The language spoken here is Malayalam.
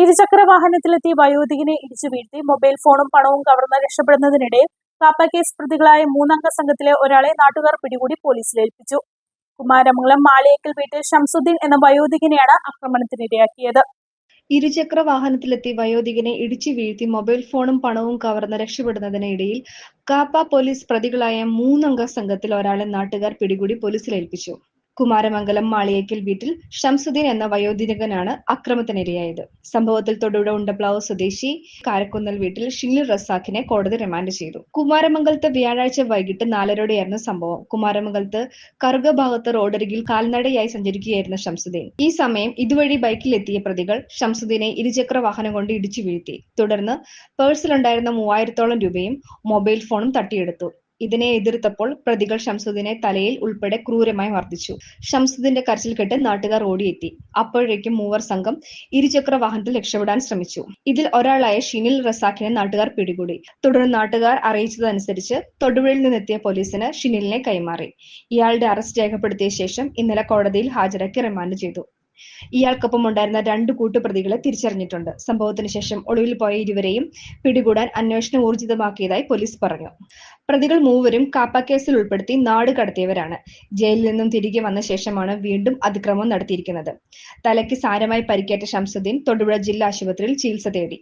ഇരുചക്ര വാഹനത്തിലെത്തി വയോധികനെ ഇടിച്ചു വീഴ്ത്തി. മൊബൈൽ ഫോണും പണവും കവർന്ന് രക്ഷപ്പെടുന്നതിനിടെ കാപ്പ കേസ് പ്രതികളായ മൂന്നംഗ സംഘത്തിലെ ഒരാളെ നാട്ടുകാർ പിടികൂടി പോലീസിൽ ഏൽപ്പിച്ചു. കുമാരമംഗലം മാളിയേക്കൽ വീട്ടിൽ ഷംസുദ്ദീൻ എന്ന വയോധികനെയാണ് ആക്രമണത്തിനിരയാക്കിയത് ഇരുചക്ര വാഹനത്തിലെത്തി വയോധികനെ ഇടിച്ചു വീഴ്ത്തി മൊബൈൽ ഫോണും പണവും കവർന്ന് രക്ഷപ്പെടുന്നതിനിടയിൽ കാപ്പ പോലീസ് പ്രതികളായ മൂന്നംഗ സംഘത്തിൽ ഒരാളെ നാട്ടുകാർ പിടികൂടി പോലീസിൽ ഏൽപ്പിച്ചു. കുമാരമംഗലം മാളിയേക്കൽ വീട്ടിൽ ഷംസുദ്ദീൻ എന്ന വയോധികനാണ് അക്രമത്തിനിരയായത്. സംഭവത്തിൽ തൊടുപുഴ ഉണ്ടപ്ലാവ് സ്വദേശി കാരക്കുന്നൽ വീട്ടിൽ ഷിനിൽ റസാഖിനെ കോടതി റിമാൻഡ് ചെയ്തു. കുമാരമംഗലത്ത് വ്യാഴാഴ്ച വൈകിട്ട് നാലരോടെയായിരുന്നു സംഭവം. കുമാരമംഗലത്ത് കറുക ഭാഗത്ത് റോഡരികിൽ കാൽനടയായി സഞ്ചരിക്കുകയായിരുന്നു ഷംസുദ്ദീൻ. ഈ സമയം ഇതുവഴി ബൈക്കിലെത്തിയ പ്രതികൾ ഷംസുദ്ദീനെ ഇരുചക്ര വാഹനം കൊണ്ട് ഇടിച്ചു വീഴ്ത്തി. തുടർന്ന് പേഴ്സിലുണ്ടായിരുന്ന മൂവായിരത്തോളം രൂപയും മൊബൈൽ ഫോണും തട്ടിയെടുത്തു. ഇതിനെ എതിർത്തപ്പോൾ പ്രതികൾ ഷംസുദ്ദീനെ തലയിൽ ഉൾപ്പെടെ ക്രൂരമായി മർദ്ദിച്ചു. ഷംസുദ്ദീന്റെ കരച്ചിൽ കെട്ട് നാട്ടുകാർ ഓടിയെത്തി. അപ്പോഴേക്കും മൂവർ സംഘം ഇരുചക്ര വാഹനത്തിൽ രക്ഷപ്പെടാൻ ശ്രമിച്ചു. ഇതിൽ ഒരാളായ ഷിനിൽ റസാഖിനെ നാട്ടുകാർ പിടികൂടി. തുടർന്ന് നാട്ടുകാർ അറിയിച്ചതനുസരിച്ച് തൊടുപുഴയിൽ നിന്നെത്തിയ പോലീസിന് ഷിനിലിനെ കൈമാറി. ഇയാളുടെ അറസ്റ്റ് രേഖപ്പെടുത്തിയ ശേഷം ഇന്നലെ കോടതിയിൽ ഹാജരാക്കി റിമാൻഡ് ചെയ്തു. ഇയാൾക്കൊപ്പം ഉണ്ടായിരുന്ന രണ്ട് കൂട്ടുപ്രതികളെ തിരിച്ചറിഞ്ഞിട്ടുണ്ട്. സംഭവത്തിന് ശേഷം ഒളിവിൽ പോയ ഇരുവരെയും പിടികൂടാൻ അന്വേഷണം ഊർജിതമാക്കിയതായി പോലീസ് പറഞ്ഞു. പ്രതികൾ മൂവരും കാപ്പ കേസിൽ ഉൾപ്പെടുത്തി നാട് കടത്തിയവരാണ്. ജയിലിൽ നിന്നും തിരികെ വന്ന ശേഷമാണ് വീണ്ടും അതിക്രമം നടത്തിയിരിക്കുന്നത്. തലയ്ക്ക് സാരമായി പരിക്കേറ്റ ഷംസുദ്ദീൻ തൊടുപുഴ ജില്ലാ ആശുപത്രിയിൽ ചികിത്സ തേടി.